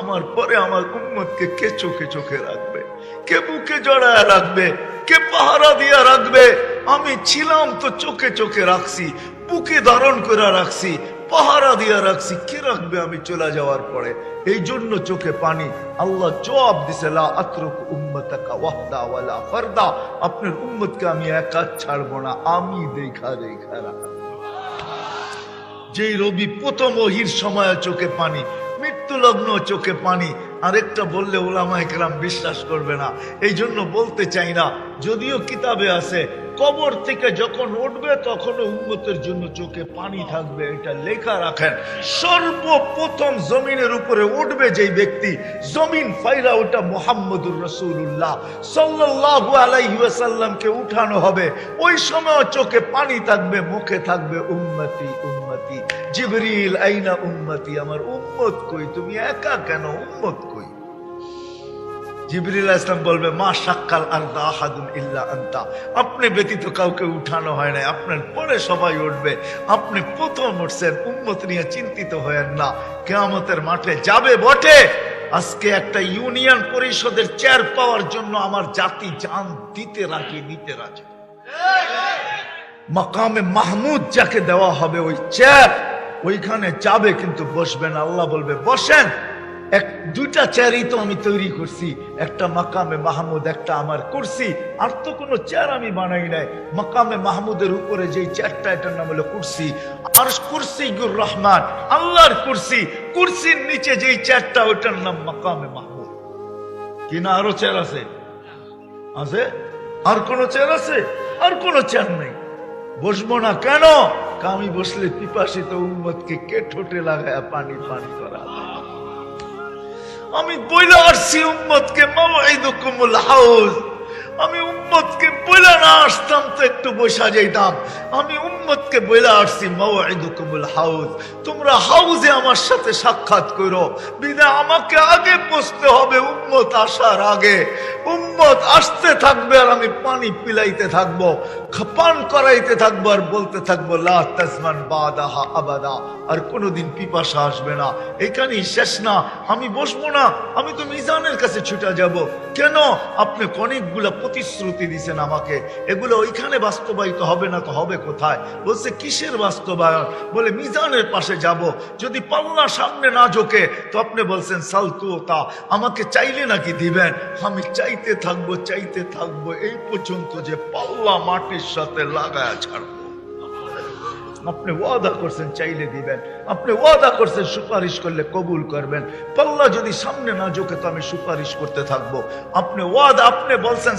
আমার পরে আমার উম্মতকে কে চোখে চোখে রাখবে? কে বুকে জড়ায় রাখবে? কে পাহারা দিয়া রাখবে? আমি ছিলাম তো চোখে চোখে রাখছি, বুকে ধারণ করে রাখছি, পাহারা দিয়া রাখছি, কে রাখবে আমি চলে যাওয়ার পরে? এই জন্য চোখে পানি। আল্লাহ জবাব দিছে আতরুক উম্মতাকা ওয়াহদা ফারদা। আপনার উম্মতকে আমি একা ছাড়বো না, আমি দেখা দেখা রাখব। যেই রবি প্রথম ওহির সময় চোখে পানি মৃত্যু লগ্ন চোখে পানি, আরেকটা বললে ওলামা একরাম বিশ্বাস করবে না। এই জন্য বলতে চাই না, যদিও কিতাবে আছে কবর থেকে যখন উঠবে তখন উন্মতের জন্য চোখে পানি থাকবে, এটা লেখা রাখেন। সর্বপ্রথম জমিনের উপরে উঠবে যেই ব্যক্তি, জমিন ফাইরা ওটা মোহাম্মদুর রসুল্লাহ সাল্লাল্লাহু আলাইহি ওয়াসাল্লামকে উঠানো হবে। ওই সময় চোখে পানি থাকবে, মুখে থাকবে উন্মতি উন্মতি জিবরিল, আইনা উন্মতি আমার উম্মত কই? তুমি একা কেন উম্মত কই? জিবরিল ইসলাম বলবে, মা সাক্কাল আর দাহাদুন ইল্লা আন্তা। আপনি ব্যতীত কাউকে উঠানো হয় না আপনার পরে সবাই উঠবে। আপনি প্রথম উঠছেন, উম্মত নিয়ে চিন্তিত হয়েন না। কেয়ামতের মাঠে যাবে বটে। আজকে একটা ইউনিয়ন পরিষদের চেয়ার পাওয়ার জন্য আমার জাতি জান দিতে রাজি, নিতে রাজি। মাকামে মাহমুদ যাকে দেওয়া হবে ওই চেয়ার, ওইখানে যাবে কিন্তু বসবেন। আল্লাহ বলবে, বসেন। এক, দুইটা চেয়ারই তো আমি তৈরি করছি। একটা মাকামে মাহমুদ, একটা আমার কুরসি। আর তো কোনো চেয়ার আমি বানাই নাই। মাকামে মাহমুদের উপরে যে চেয়ারটা, এটার নাম হলো কুরসি। আর কুরসি গুর রহমান, আল্লাহর কুরসি। কুরসির নিচে যেই চেয়ারটা, ওটার নাম মাকামে মাহমুদ। কিনা আরও চেয়ার আছে? আছে? আর কোন চেয়ার আছে? আর কোন চেয়ার নেই। বসবো না কেন? কা আমি বসলে পিপাসিত উম্মতকে কে ঠোঁটে লাগায় পানি পানি করা। আমি বইলা আসছি উম্মতকে মাওয়াইদুকুমুল হাউজ। আমি উম্মতকে বইলা না আসতাম তো একটু বসা যাইতাম। আমি উম্মতকে বইলা আসছি মাওয়াইদুকুমুল হাউজ, তোমরা হাউজে আমার সাথে সাক্ষাৎ করো। বিদা আমাকে আগে পৌঁছতে হবে উম্মত আসার আগে। উম্মত আসতে থাকবে আর আমি পানি পিলাইতে থাকব, পান করাইতে থাকব আর বলতে থাকব, লা তাজমান বাদাহা আবাদা, আর কোনোদিন পিপাসা আসবে না। এখানেই শেষ না, আমি বসবো না, আমি তো মিজানের কাছে ছুটে যাব। কেন? আপনি অনেকগুলা প্রতিশ্রুতি দিছেন আমাকে। এগুলো ওইখানে বাস্তবায়িত হবে না তো হবে কোথায়? বলছে, কিসের বাস্তবায়ন? বলে, মিজানের পাশে যাব। যদি পাল্লা সামনে না ঝোঁকে, তো আপনি বলছেন, সালতু তা, আমাকে চাইলে নাকি দিবেন? আমি চাইতে থাকব চাইতে থাকব, এই পর্যন্ত যে পাল্লা মাটির সাথে লাগায় ছাড়বো। আপনি ওয়াদা করছেন, চাইলে দিবেন। আপনি ওয়াদা করছেন, সুপারিশ করলে কবুল করবেন। পাল্লা যদি সামনে না ঝোঁকে, তো আমি সুপারিশ করতে থাকব। আপনি ওয়াদা, আপনি বলছেন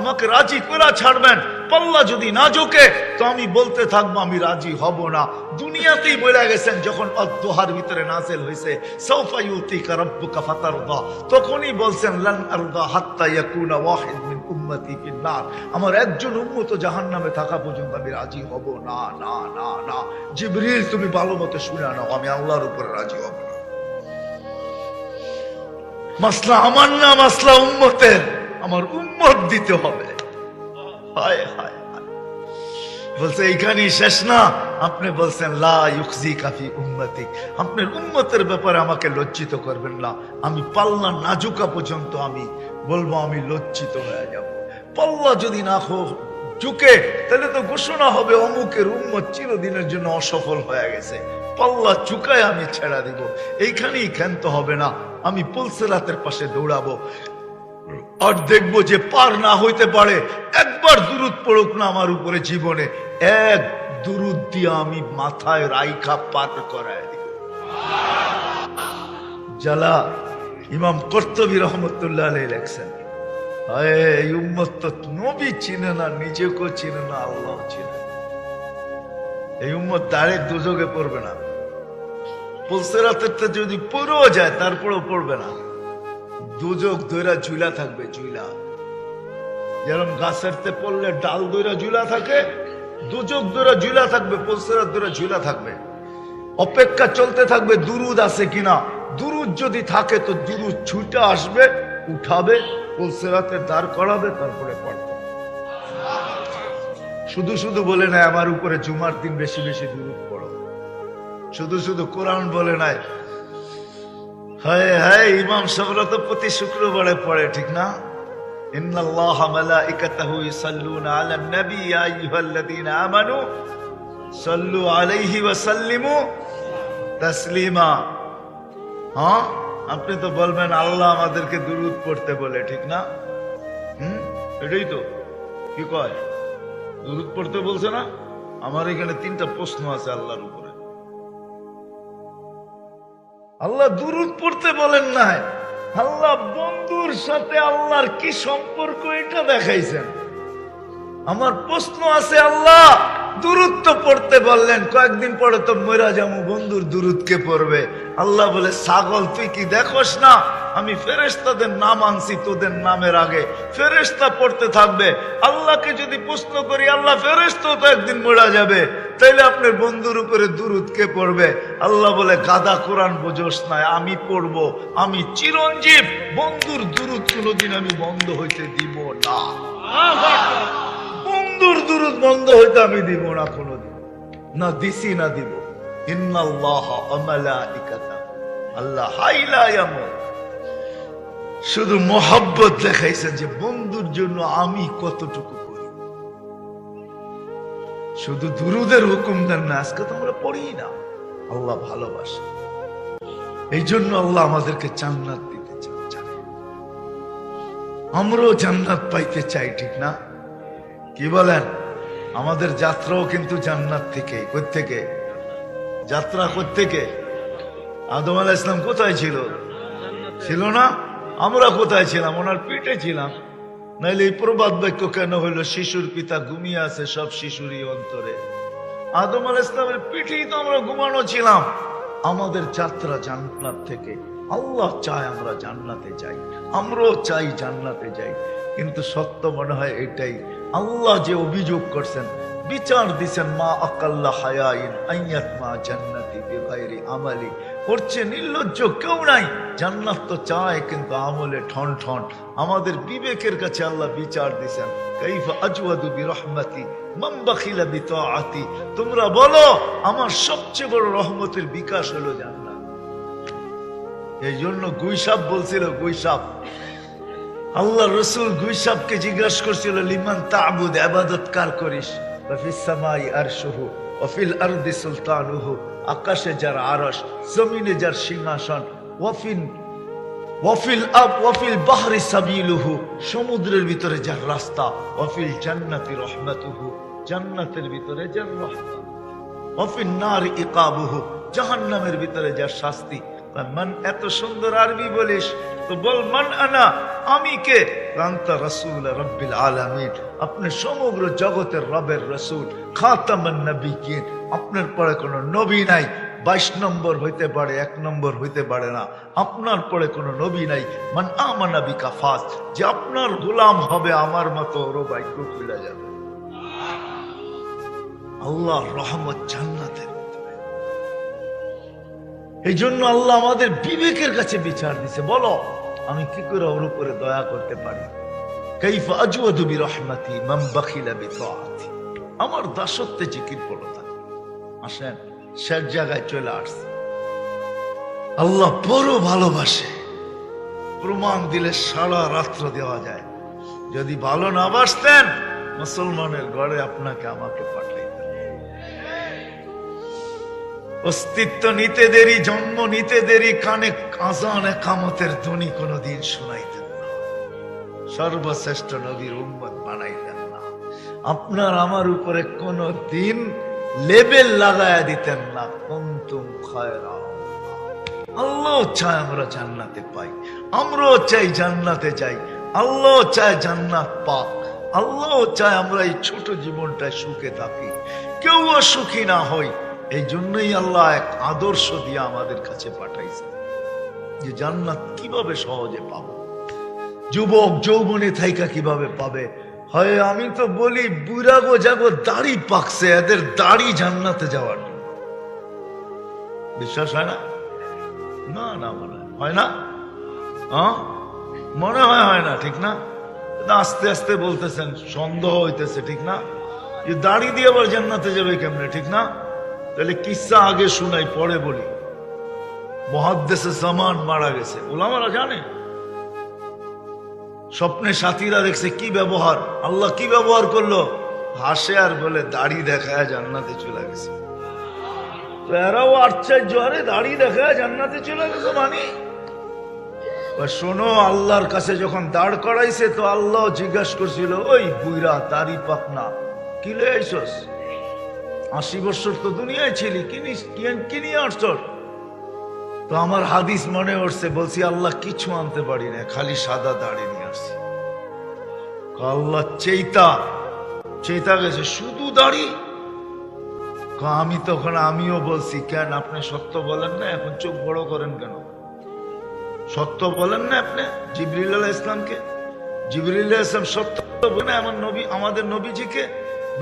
আমাকে রাজি করে ছাড়বেন। পাল্লা যদি না ঝোঁকে, তো আমি বলতে থাকব, আমি রাজি হব না। দুনিয়াতেই বলে গেছেন, যখন অদ্দোহার ভিতরে নাজেল হয়েছে সৌফা ইউতিকা রাব্বুকা ফাতারদা। তখনই বলছেন, লান আরদা হাত্তা ইয়াকুনা ওয়াহিদ উম্মতি ফিন্নার। আমার একজন উম্মত জাহান্নামে থাকা পর্যন্ত আমি রাজি হব। না না না না। জিবরিল, তুমি ভালো মতো শুনে আনো আমি আল্লাহর উপরে রাজি হব না। মাসলা আমার না, মাসলা উম্মতের। আমার উম্মত দিতে হবে। হায় হায় হায়। বলছে, এইখানেই শেষ না। আপনি বলছেন, লা ইউকজি কাফি উম্মতি আপনার উম্মতের ব্যাপারে আমাকে লজ্জিত করবেন না। আমি পাল্লা না ঝুঁকা পর্যন্ত আমি বলব, আমি লজ্জিত হয়ে যাব। পাল্লা যদি না হোক ঝুঁকে, তাহলে তো ঘোষণা হবে, অমুকের উম্মত চিরদিনের জন্য অসফল হয়ে গেছে। পাল্লা চুকায় আমি ছেড়া দিব। এইখানেই ক্ষান্ত হবে না। আমি পুলসেরাতের পাশে দৌড়াবো। আর দেখব যে পার না হইতে পারে, একবার দুরুদ পড়ুক না আমার উপরে জীবনে, এক দুরুদ দিয়ে আমি মাথায় রাইখা পার করায় দিব। জালা ইমাম কর্তবী রহমতুল্লাহ আলাই লেখছেন এই উম্মত তো নবী চিনে না, নিজেকেও চিনে না আল্লাহ চিনে। এই উম্মত ডাইরেক্ট দুযোগে পড়বে না। পুলসেরাতের যদি পড়েও যায়, তারপরেও পড়বে না। দুযোগ দৈরা ঝুলা থাকবে, ঝুলা। যেরকম গাছের তে পড়লে ডাল দৈরা ঝুলা থাকে দুযোগ দৈরা ঝুলা থাকবে পলসেরাত দৈরা ঝুলা থাকবে। অপেক্ষা চলতে থাকবে দুরুদ আছে কিনা। দুরুদ যদি থাকে তো দুরুদ ছুটে আসবে, উঠাবে, পলসেরাতে দাঁড় করাবে, তারপরে পড়বে। শুধু শুধু বলে নাই, আমার উপরে জুমার দিন বেশি বেশি দুরুদ পড়ো। শুধু শুধু কোরআন বলে নাই হায় হায় ইমাম সাহেবরা তো প্রতি শুক্রবারে পড়ে ঠিক না إن الله ملائكته يصلون على النبي يا أيها الذين آمنوا صلوا عليه وسلموا تسليما হ্যাঁ আপনি তো বলবেন আল্লাহ আমাদেরকে দুরুদ পড়তে বলে ঠিক না হুম এটাই তো কি কয় দুরুদ পড়তে বলছে না আমার এখানে তিনটা প্রশ্ন আছে আল্লাহর উপরে আল্লাহ দুরুদ পড়তে বলেন নাই। আল্লাহ বন্ধুর সাথে আল্লাহর কি সম্পর্ক এটা দেখাইছেন। আমার প্রশ্ন আছে, আল্লাহ দূরত্ব পড়তে বললেন, কয়েকদিন পরে তো মরা যাব, বন্ধুর দূরত্বকে পড়বে। আল্লাহ বলে, ছাগল, তুই কি দেখোস না? আমি ফেরেস্তাদের নাম আনছি তোদের নামের আগে। ফেরেস্তা পড়তে থাকবে। আল্লাহকে যদি প্রশ্ন করি, আল্লাহ ফেরেস্তা তো একদিন মরা যাবে। তাইলে আপনার বন্ধুর উপরে দূরত্বকে পড়বে? আল্লাহ বলে, গাদা কোরআন বোঝোস না আমি পড়ব। আমি চিরঞ্জীব, বন্ধুর দূরত কোনোদিন আমি বন্ধ হইতে দিব না। বন্ধুর দূরত বন্ধ হইতে আমি দিব না কোনোদিন। না দিছি, না দিব। ইন্নাল্লাহ ওয়া মালাইকাতাহু। আল্লাহ হাইলা ইয়ামুত। শুধু মোহাব্বত দেখাইছেন যে বন্ধুর জন্য আমি কতটুকু করি। শুধু দুরুদের হুকুম দেন না, আজকে তো আমরা পড়ি না। আল্লাহ ভালোবাসে। এই জন্য আল্লাহ আমাদেরকে জান্নাত দিতে চান আমরাও জান্নাত পাইতে চাই, ঠিক না? কি বলেন? আমাদের যাত্রাও কিন্তু জান্নাত থেকে থেকে যাত্রা থেকে আদম আলাহ ইসলাম কোথায় ছিল? ছিল না? আমরা কোথায় ছিলাম? ওনার পেটে ছিলাম। নাইলে এই প্রবাদ বাক্য কেন হইল? শিশুর পিতা ঘুমিয়ে আছে, সব শিশুরই অন্তরে। আদম আল ইসলামের পিঠেই তো আমরা ঘুমানো ছিলাম। আমাদের যাত্রা জান্নাত থেকে। আল্লাহ চায় আমরা জান্নাতে যাই। আমরাও চাই জান্নাতে যাই। কিন্তু সত্য মনে হয় এটাই। আল্লাহ যে অভিযোগ করছেন, বিচার দিছেন, মা আকাল্লা হায়াইন আইয়াত মা জান্নাতি। আমালি। করছে নির্লজ্জ কেউ নাই। জান্নাত তো চায়, কিন্তু আমলে ঠন ঠন। আমাদের বিবেকের কাছে আল্লাহ বিচার দিছেন। আজওয়াদু তোমরা বলো, আমার সবচেয়ে বড় রহমতের বিকাশ হলো জান্নাত। এই জন্য গুইসাব বলছিল গুইসাব আল্লাহ রসুল গুইসাবকে জিজ্ঞাসা করছিল, লিমান তাবুদ, আবাদত কার করিস? ফিস সামাই আরশুহু ওফিল আরদি সুলতানুহু। আকাশে যার আরশ, জমিনে যার সিংহাসন, ওয়াফিন, ওয়াফিল আব, ওয়াফিল বাহরি সাবিলুহু, সমুদ্রের ভিতরে যার রাস্তা, ওয়াফিল জান্নাতি রহমাতুহু, জান্নাতের ভিতরে যার রহমত। ওয়াফিন নার ইকাবুহু, জাহান্নামের ভিতরে যার শাস্তি। মান এত সুন্দর আরবি বলিস, তো বল মান আনা, আমি কে? রান্তা রসুল রব্বিল আলামিন। আপনি সমগ্র জগতের রবের রসুল, খাতামান নবী আপনার পরে কোনো নবী নাই, বাইশ নম্বর হইতে পারে, এক নম্বর হইতে পারে না। আপনার পরে কোনো নবী নাই, মান আমানা বিকা ফাস যে আপনার গোলাম হবে, আমার মতো ওরও ভাগ্য খুলে যাবে। আল্লাহ রহমত জান্নাতের এই জন্য আল্লাহ আমাদের বিবেকের কাছে বিচার দিছে, বলো। আমি কি করে ওর উপরে দয়া করতে পারি? কাইফা আজওয়াদু বিরহমাতি মান বিতাআতি। আমার দাসত্বে পড়ো থাকে আসেন, শেষ জায়গায় চলে আসছে। আল্লাহ বড় ভালোবাসে। প্রমাণ দিলে সারা রাত্র দেওয়া যায়। যদি ভালো না বাসতেন, মুসলমানের গড়ে আপনাকে আমাকে পাঠাইতেন অস্তিত্ব নিতে দেরি, জন্ম নিতে দেরি, কানে কাজান একামতের ধ্বনি কোনোদিন শোনাইতেন না। সর্বশ্রেষ্ঠ নবীর উম্মত বানাইতেন না। আপনার আমার উপরে কোনো দিন লেবেল লাগায়া দিতেন না। কুনতুম খায়রা আল্লাহ। চায় আমরা জান্নাতে পাই। আমরাও চাই জান্নাতে যাই। আল্লাহ চায় জান্নাত পাক। আল্লাহ চায় আমরা এই ছোট জীবনটায় সুখে থাকি। কেউও সুখী না হই। এই জন্যই আল্লাহ এক আদর্শ দিয়ে আমাদের কাছে পাঠাইছে যে জান্নাত কীভাবে সহজে পাবো? যুবক যৌবনে থাইকা কীভাবে পাবে? হয় আমি তো বলি বুড়াগো যাগো দাড়ি পাকছে, এদের দাড়ি জান্নাতে যাওয়ার জন্য। বিশ্বাস হয় না? না না, মনে হয়। না? মনে হয় হয় না, ঠিক না, আস্তে আস্তে বলতেছেন, সন্দেহ হইতেছে, ঠিক না? যে দাড়ি দিয়ে আবার জান্নাতে যাবে কেমনে, ঠিক না? তাহলে কিসা আগে শুনাই, পরে বলি। মহাদ্দেশে জামান মারা গেছে। ওলামারা জানে? স্বপ্নে সাথীরা দেখছে কি ব্যবহার। আল্লাহ কি ব্যবহার করল? হাসে আর বলে, দাড়ি দেখায় জান্নাতে চলে গেছে। এরাও দাড়ি দেখায় জান্নাতে চলে গেছে মানে? শোনো, আল্লাহর কাছে যখন দাঁড় করাইছে, তো আল্লাহ জিজ্ঞাসা করছিল, ওই বুইরা, দাড়ি পাকনা, কি লে আইসস আশি বছর তো দুনিয়ায় ছিলি কি নিয়ে আসছস? তো আমার হাদিস মনে উঠছে, বলছি, আল্লাহ কিছু আনতে পারি না, খালি সাদা দাড়ি নিয়ে আসছি। আল্লাহ, চেইতা চেইতা গেছে, শুধু দাড়ি? আমি তখন, আমিও বলছি, কেন আপনি সত্য বলেন না, এখন চোখ বড় করেন কেন? সত্য বলেন না আপনি, জিবরিল ইসলামকে জিবরিল ইসলাম সত্য বলেন না আমার নবী, আমাদের নবীজিকে?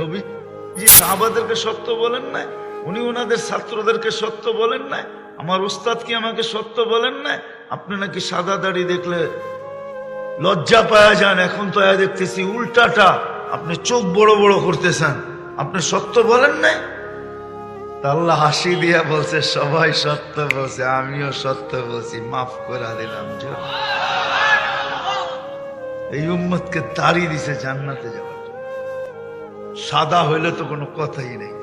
নবীজি সাহাবাদেরকে সত্য বলেন না উনি ওনাদের ছাত্রদেরকে সত্য বলেন না আমার উস্তাদ কি আমাকে সত্য বলেন না? আপনি নাকি সাদা দাড়ি দেখলে লজ্জা পাওয়া যান, এখন তো আয়া দেখতেছি উল্টাটা। আপনি চোখ বড় বড় করতেছেন। আপনি সত্য বলেন না? আল্লাহ হাসি দিয়া বলছে, সবাই সত্য বলছে, আমিও সত্য বলছি, মাফ করে দিলাম এই উম্মতকে তাড়ি দিছে জান্নাতে যাওয়ার। সাদা হইলে তো কোনো কথাই নেই।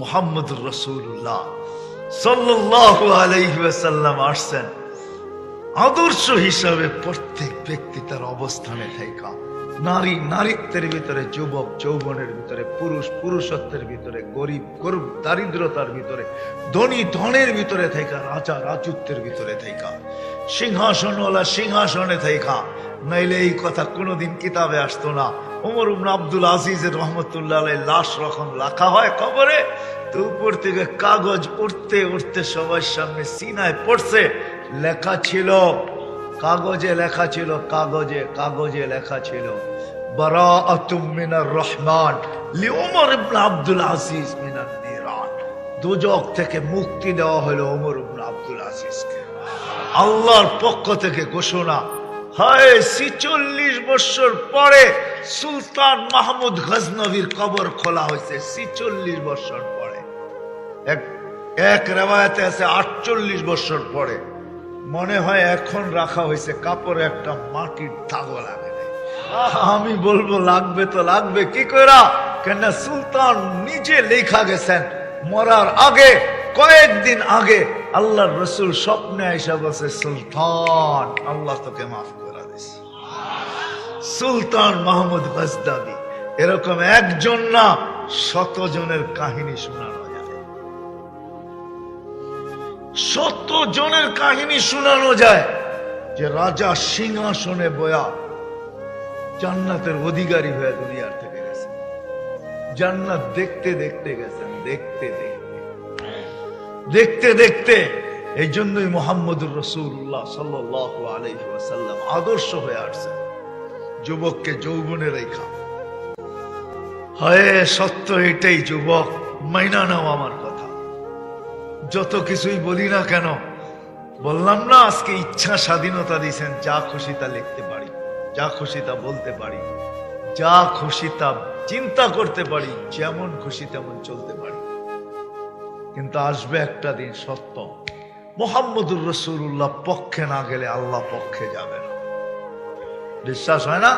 মোহাম্মদুর রসুল্লাহ আসছেন। আদর্শ হিসাবে প্রত্যেক ব্যক্তি তার অবস্থানে থাকা নারী, নারীত্বের ভিতরে, যুবক, যৌবনের ভিতরে, পুরুষ, পুরুষত্বের ভিতরে, গরিব গরিব, দারিদ্রতার ভিতরে, ধনী, ধনের ভিতরে থাকা রাজা, রাজত্বের ভিতরে থাকা সিংহাসনওয়ালা সিংহাসনে থাকা নাইলে এই কথা কোনোদিন কিতাবে আসতো না। ওমর উবন আব্দুল আজিজের রহমতুল্লাহ লাশ রকম রাখা হয় কবরে। তো উপর থেকে কাগজ উঠতে উঠতে সবার সামনে সিনায় পড়ছে। লেখা ছিল, কাগজে লেখা ছিল, কাগজে কাগজে লেখা ছিল। রহমান লি ওমর আব্দুল আজিজ মিনার নিরান। দুজক থেকে মুক্তি দেওয়া হলো ওমর ইবনে আব্দুল আজিজকে। আল্লাহর পক্ষ থেকে ঘোষণা হয় ছিচল্লিশ বছর পরে সুলতান মাহমুদ গজনবীর কবর খোলা হয়েছে, ছিচল্লিশ বছর পরে। এক এক রেওয়ায়তে আছে আটচল্লিশ বছর পরে। মনে হয় এখন রাখা হয়েছে কাপড়ে একটা মাটির দাগও লাগে। আমি বলব, লাগবে তো লাগবে, কি করা কেন সুলতান নিজে লেখা গেছেন, মরার আগে, কয়েকদিন আগে আল্লাহর রসুল স্বপ্নে এসে বসে সুলতান, আল্লাহ তোকে মাফ করে দিস। সুলতান মাহমুদ গজদাবি এরকম একজন না শত জনের কাহিনী শোনানো যায়। শত জনের কাহিনী শোনানো যায় যে রাজা সিংহাসনে বয়া জান্নাতের অধিকারী হয়ে দুনিয়ার থেকে গেছে। জান্নাত দেখতে দেখতে গেছেন, দেখতে দেখতে। দেখতে দেখতে এই জন্যই মোহাম্মদুর রসুল্লাহ সাল্লাহ আদর্শ হয়ে আসছেন যুবককে যৌবনে রেখা। হয়, সত্য এটাই যুবক, মাইনা নাও আমার কথা। যত কিছুই বলি না কেন, বললাম না আজকে ইচ্ছা স্বাধীনতা দিয়েছেন, যা খুশি তা লিখতে পারি, যা খুশি তা বলতে পারি, যা খুশি তা চিন্তা করতে পারি, যেমন খুশি তেমন চলতে পারি। কিন্তু আসবে একটা দিন সত্য। মোহাম্মদুর রসুল্লাহ পক্ষে না গেলে আল্লাহ পক্ষে যাবে না। বিশ্বাস হয় না?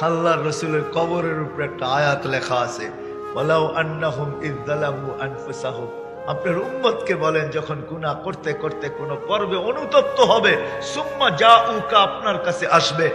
আল্লাহ রসুলের কবরের উপরে একটা আয়াত লেখা আছে, ওয়ালাউ আন্নাহুম ইদালাহু আনফুসাহুম। আপনার উম্মতকে বলেন, যখন গুনাহ করতে করতে কোন পর্বে অনুতপ্ত হবে, সুম্মা জাউকা আপনার কাছে আসবে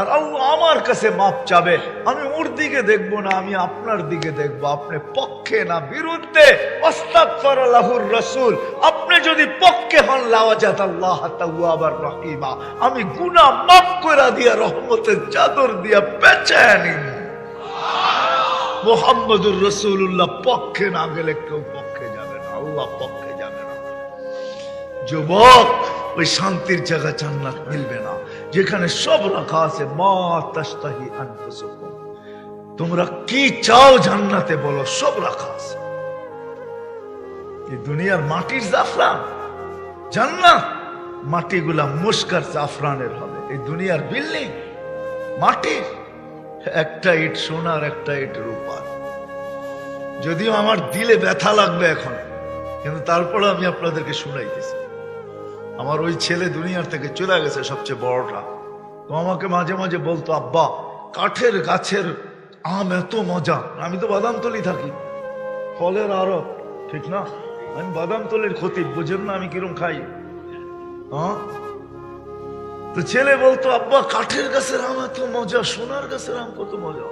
আর আমার কাছে মাপ চাবে। আমি ওর দিকে দেখব না, আমি আপনার দিকে দেখব। আপনি পক্ষে না বিরুদ্ধে ওয়াস্তাগফিরুল্লাহুর রাসূল। আপনি যদি পক্ষে হন লাওয়াজাত আল্লাহ তাওয়াবার রহিমা আমি গুনাহ মাফ করে দিয়া, রহমতের চাদর দিয়া পেঁচায় নিন মোহাম্মদুর রসুল্লাহ পক্ষে না গেলে কেউ পক্ষে যাবে না। আল্লাহ পক্ষে যাবে না। যুবক, ওই শান্তির জায়গা জান্নাত মিলবে না। যেখানে সব রাখা আছে, মা তোমরা কি চাও জান্নাতে বলো, সব রাখা আছে। এই দুনিয়ার মাটির জাফরান, জান্নাত, মাটিগুলা মুস্কার জাফরানের হবে। এই দুনিয়ার বিল্ডিং, মাটির। একটা ইট সোনার একটা ইট রূপার যদিও আমার দিলে ব্যথা লাগবে এখন, কিন্তু তারপরে আমি আপনাদেরকে শুনাইতেছি। আমার ওই ছেলে দুনিয়ার থেকে চলে গেছে সবচেয়ে বড়টা। তো আমাকে মাঝে মাঝে বলতো, আব্বা, কাঠের গাছের আম এত মজা, আমি তো বাদামতলি থাকি। ফলের আরও ঠিক না? আমি বাদামতলির ক্ষতি বুঝেন না আমি কিরম খাই। হ্যাঁ? তো ছেলে বলতো, আব্বা, কাঠের গাছের আম এত মজা, সোনার গাছের আম কত মজা।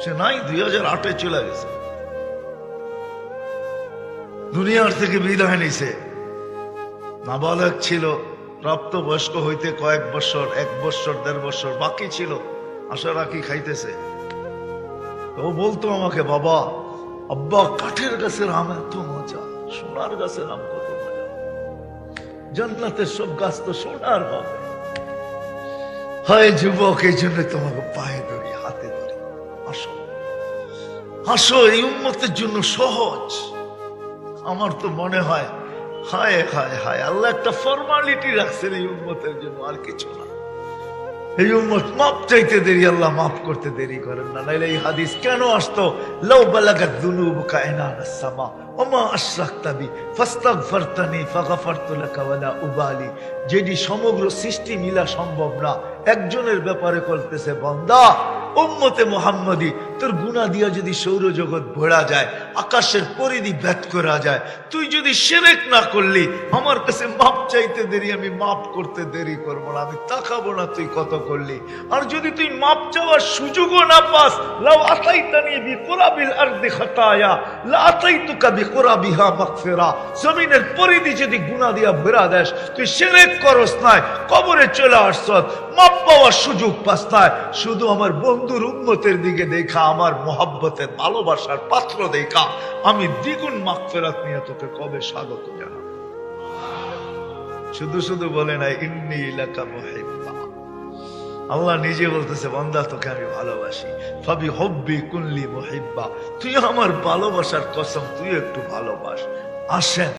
সে নাই, দুই হাজার আটে চলে গেছে। দুনিয়ার থেকে বিদায় নিছে। নাবালক ছিল প্রাপ্ত বয়স্ক হইতে কয়েক বছর, এক বছর, দেড় বছর বাকি ছিল, আশা রাখি খাইতেছে। ও বলতো আমাকে, বাবা, আব্বা, কাঠের গাছের আম এত মজা, সোনার গাছের আম কত জান্নাতের সব গাছ তো সোনার হবে। হয় যুবক, এই জন্য তোমাকে পায়ে ধরি, হাতে ধরি। আসো। আসো, এই উন্মতের জন্য সহজ। আমার তো মনে হয়, হায় হায় হায়, আল্লাহ একটা ফর্মালিটি রাখছেন এই উন্মতের জন্য, আর কিছু না। এই উম্মত, মাপ চাইতে দেরি, আল্লাহ মাফ করতে দেরি করেন না। নাইলে এই হাদিস কেন আসতো? লাউ বালাগা দুনুব কায়না সামা, ওমা আশরাক্তাবি ফাস্তাগফারতানি ফাগফারতু লাকা ওয়ালা উবালি। যেটি সমগ্র সৃষ্টি মিলা সম্ভব না, একজনের ব্যাপারে করতেছে বন্দা। উম্মতে মুহাম্মদি তোর গুনাহ দিয়া যদি সৌরজগৎ ভরা যায়, আকাশের পরিধি ভেদ করা যায়, তুই যদি সেরেক না করলি, আমার কাছে মাপ চাইতে দেরি, আমি মাপ করতে দেরি করব না, আমি তাকাবো না তুই কত করলি। আর যদি তুই মাপ চাওয়ার সুযোগও না পাস, লাউ আতাইতানি বি কুরাবিল আরদি খাতায়া, লা আতাইতুকা বি কুরাবিহা মাগফিরা। জমিনের পরিধি যদি গুনাহ দিয়া ভরা দেস তুই সেরেক করস নাই, কবরে চলে আসছত মাপ পাওয়ার সুযোগ পাস নাই। শুধু আমার বন্ধুর উন্মতের দিকে দেখা আমার মোহাব্বতের ভালোবাসার পাত্র দেখা, আমি দ্বিগুণ মাগফিরাত নিয়ে তোকে কবে স্বাগত জানাব? শুধু শুধু বলে না, ইন্নি ইলাকা মুহিব্বা। আল্লাহ নিজে বলতেছে, বন্দা, তোকে আমি ভালোবাসি। ফাবি হব্বি কুনলি মুহিব্বা। তুই আমার ভালোবাসার কসম, তুই একটু ভালোবাস। আসেন।